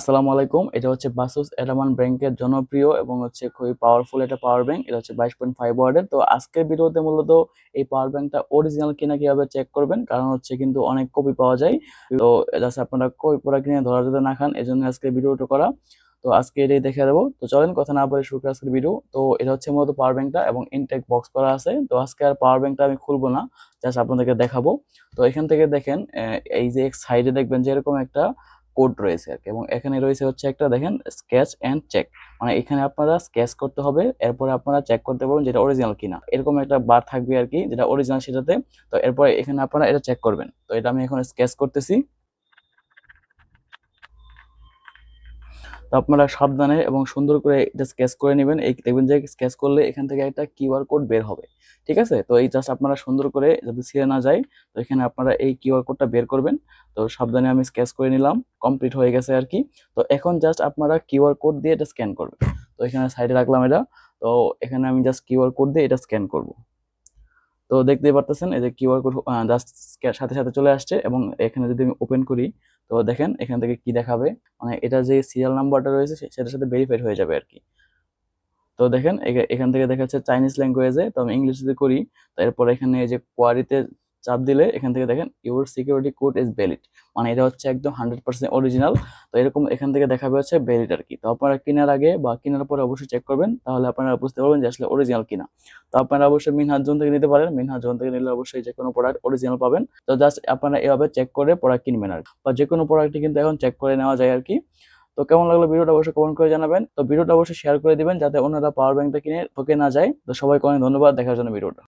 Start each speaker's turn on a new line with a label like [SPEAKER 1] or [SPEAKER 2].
[SPEAKER 1] আসসালামু আলাইকুম। এটা হচ্ছে বাসুস এটামান ব্যাংকের জনপ্রিয় এবং হচ্ছে খুবই পাওয়ারফুল একটা পাওয়ার ব্যাংক এটা হচ্ছে বাইশ পয়েন্ট ফাইভ ওয়ার্ডের। তো আজকের ভিডিওতে মূলত এই পাওয়ার ব্যাংকটা অরিজিনাল কিনা কীভাবে চেক করবেন, কারণ হচ্ছে কিন্তু অনেক কপি পাওয়া যায়। তো জাস্ট আপনারা কপি প্রোডাক্ট কিনে ধরা যেতে না খান, এজন্য আজকে ভিডিওটা করা। তো আজকে এটাই দেখে দেবো। তো চলেন কথা না বলে শুরু করি আজকের ভিডিও তো এটা হচ্ছে মূলত পাওয়ার ব্যাংকটা এবং ইনটেক বক্স করা আছে। তো আজকে আর পাওয়ার ব্যাংকটা আমি খুলবো না জাস্ট আপনাদেরকে দেখাবো। তো এখান থেকে দেখেন এই যে সাইডে দেখবেন যে এরকম একটা কোড রয়েছে আর কি। এবং এখানে রয়েছে হচ্ছে একটা দেখেন স্কেচ অ্যান্ড চেক মানে এখানে আপনারা স্কেচ করতে হবে, এরপরে আপনারা চেক করতে পারবেন যেটা অরিজিনাল কিনা। এরকম একটা বার থাকবে আর কি, যেটা অরিজিনাল সেটাতে। তো এরপরে এখানে আপনারা এটা চেক করবেন। তো এটা আমি এখন স্কেচ করতেছি। তো আপনারা সাবধানে এবং সুন্দর করে এটা স্কেচ করে নেবেন। এই দেখবেন যে স্কেচ করলে এখান থেকে একটা কিউআর কোড বের হবে। ঠিক আছে? তো এই জাস্ট আপনারা সুন্দর করে যাতে ছিঁড়ে না যায়, তো এখানে আপনারা এই কিউআর কোডটা বের করবেন। তো সাবধানে আমি স্কেচ করে নিলাম কমপ্লিট হয়ে গেছে আর কি। তো এখন জাস্ট আপনারা কিউআর কোড দিয়ে এটা স্ক্যান করবেন। তো এখানে সাইডে রাখলাম এটা। তো এখানে আমি জাস্ট কিউআর কোড দিয়ে এটা স্ক্যান করব। তো দেখতেই পারতেছেন, এই যে কিউআর কোড জাস্ট সাথে সাথে চলে আসছে এবং এখানে যদি আমি ওপেন করি তো দেখেন এখান থেকে কি দেখাবে? মানে এটা যে সিরিয়াল নাম্বারটা রয়েছে সেটার সাথে ভেরিফাইড হয়ে যাবে আর কি তো দেখেন এখা- এখান থেকে দেখা যাচ্ছে চাইনিজ ল্যাঙ্গুয়েজে তো আমি ইংলিশ যদি করি। তো এরপর এখানে এই যে কোয়ারিতে চাপ দিলে এখান থেকে দেখেন your security code is valid মানে এটা হচ্ছে একদম হান্ড্রেড পার্সেন্ট অরিজিনাল তো এরকম এখান থেকে দেখাবে হচ্ছে ভ্যালিড আর কি। তো আপনারা কেনার আগে বা কেনার পরে অবশ্যই চেক করবেন, তাহলে আপনারা বুঝতে পারবেন যে আসলে অরিজিনাল কিনা। তো আপনারা অবশ্যই মিনহাজ জোন থেকে নিতে পারেন। মিনহাজ জোন থেকে নিলে অবশ্যই যে কোনো প্রোডাক্ট অরিজিনাল পাবেন। তো জাস্ট আপনারা এভাবে চেক করে প্রোডাক্ট কিনবেন আর বা যে কোনো প্রোডাক্টই কিন্তু এখন চেক করে নেওয়া যায় আর কি। তো কেমন লাগল ভিডিওটা অবশ্যই কমেন্ট করে জানাবেন। তো ভিডিওটা অবশ্যই শেয়ার করে দিবেন যাতে অন্যরা পাওয়ার ব্যাংকটা কিনে, ঠকে না যায়। তো সবাইকে অনেক ধন্যবাদ। দেখার জন্য ভিডিওটা।